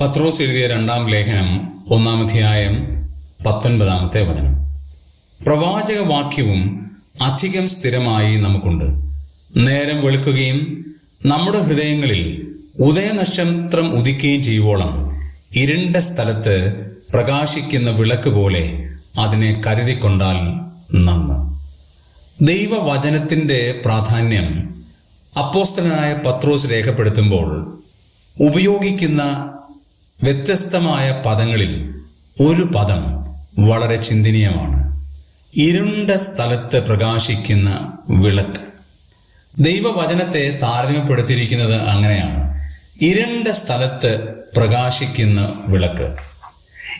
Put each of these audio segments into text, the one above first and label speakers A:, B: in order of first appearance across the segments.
A: പത്രോസ് എഴുതിയ രണ്ടാം ലേഖനം ഒന്നാമധ്യായം പത്തൊൻപതാമത്തെ വചനം. പ്രവാചക വാക്യവും അധികം സ്ഥിരമായി നമുക്കുണ്ട്. നേരം വെളുക്കുകയും നമ്മുടെ ഹൃദയങ്ങളിൽ ഉദയനക്ഷത്രം ഉദിക്കുകയും ചെയ്യുവോളം ഇരുണ്ട സ്ഥലത്ത് പ്രകാശിക്കുന്ന വിളക്ക് പോലെ അതിനെ കരുതിക്കൊണ്ടാൽ നന്ന്. ദൈവവചനത്തിന്റെ പ്രാധാന്യം അപ്പോസ്തലനായ പത്രോസ് രേഖപ്പെടുത്തുമ്പോൾ ഉപയോഗിക്കുന്ന വ്യത്യസ്തമായ പദങ്ങളിൽ ഒരു പദം വളരെ ചിന്തനീയമാണ്. ഇരുണ്ട സ്ഥലത്ത് പ്രകാശിക്കുന്ന വിളക്ക്. ദൈവവചനത്തെ താരതമ്യപ്പെടുത്തിയിരിക്കുന്നത് അങ്ങനെയാണ്. ഇരുണ്ട സ്ഥലത്ത് പ്രകാശിക്കുന്ന വിളക്ക്.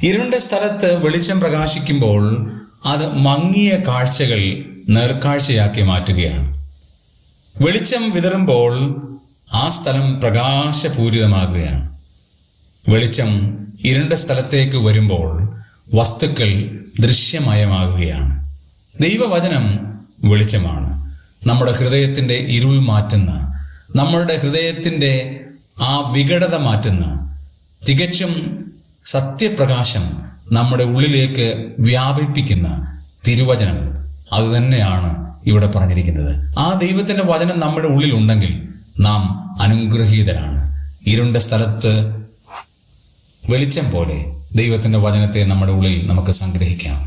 A: ഇരുണ്ട സ്ഥലത്ത് വെളിച്ചം പ്രകാശിക്കുമ്പോൾ അത് മങ്ങിയ കാഴ്ചകൾ നേർക്കാഴ്ചയാക്കി മാറ്റുകയാണ്. വെളിച്ചം വിതറുമ്പോൾ ആ സ്ഥലം പ്രകാശപൂരിതമാകുകയാണ്. വെളിച്ചം ഇരുണ്ട സ്ഥലത്തേക്ക് വരുമ്പോൾ വസ്തുക്കൾ ദൃശ്യമയമാകുകയാണ്. ദൈവവചനം വെളിച്ചമാണ്. നമ്മുടെ ഹൃദയത്തിന്റെ ഇരുൾ മാറ്റുന്ന നമ്മളുടെ ഹൃദയത്തിന്റെ ആ വികടത മാറ്റുന്ന തികച്ചും സത്യപ്രകാശം നമ്മുടെ ഉള്ളിലേക്ക് വ്യാപിപ്പിക്കുന്ന തിരുവചനം അതുതന്നെയാണ് ഇവിടെ പറഞ്ഞിരിക്കുന്നത്. ആ ദൈവത്തിന്റെ വചനം നമ്മുടെ ഉള്ളിലുണ്ടെങ്കിൽ നാം അനുഗ്രഹീതരാണ്. ഇരുണ്ട സ്ഥലത്ത് വെളിച്ചം പോലെ ദൈവത്തിന്റെ വചനത്തെ നമ്മുടെ ഉള്ളിൽ നമുക്ക് സംഗ്രഹിക്കാം.